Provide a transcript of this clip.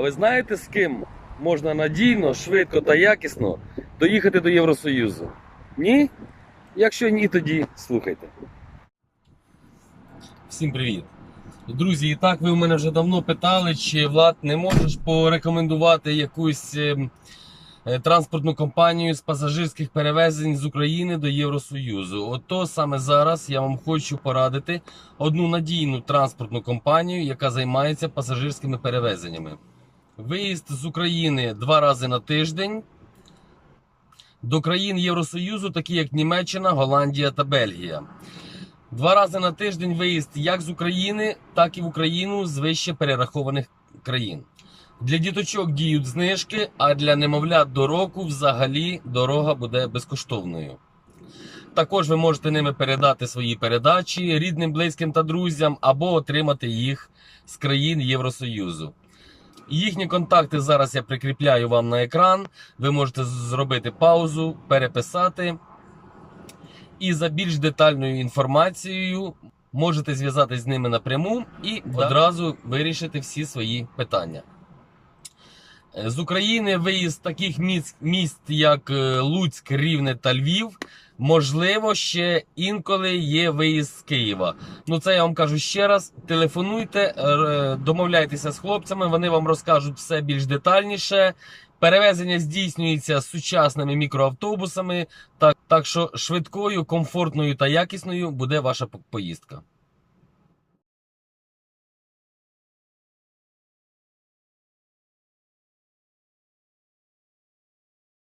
ви знаєте, з ким можна надійно, швидко та якісно доїхати до Євросоюзу? Ні? Якщо ні, тоді слухайте. Всім привіт. Друзі, і так ви в мене вже давно питали, чи Влад не можеш порекомендувати якусь ем, е, транспортну компанію з пасажирських перевезень з України до Євросоюзу. Ото саме зараз я вам хочу порадити одну надійну транспортну компанію, яка займається пасажирськими перевезеннями. Виїзд з України два рази на тиждень до країн Євросоюзу, такі як Німеччина, Голландія та Бельгія. Два рази на тиждень виїзд як з України, так і в Україну з вище перерахованих країн. Для діточок діють знижки, а для немовлят до року взагалі дорога буде безкоштовною. Також ви можете ними передати свої передачі рідним, близьким та друзям або отримати їх з країн Євросоюзу. Їхні контакти зараз я прикріпляю вам на екран. Ви можете зробити паузу, переписати. І за більш детальною інформацією можете зв'язатись з ними напряму і одразу вирішити всі свої питання. Е, З України виїзд таких міст, міст як е, Луцьк, Рівне та Львів. Можливо, ще інколи є виїзд з Києва. Ну це я вам кажу ще раз. Телефонуйте, е, домовляйтеся з хлопцями, вони вам розкажуть все більш детальніше. Перевезення здійснюється сучасними мікроавтобусами, так, так що швидкою, комфортною та якісною буде ваша поїздка.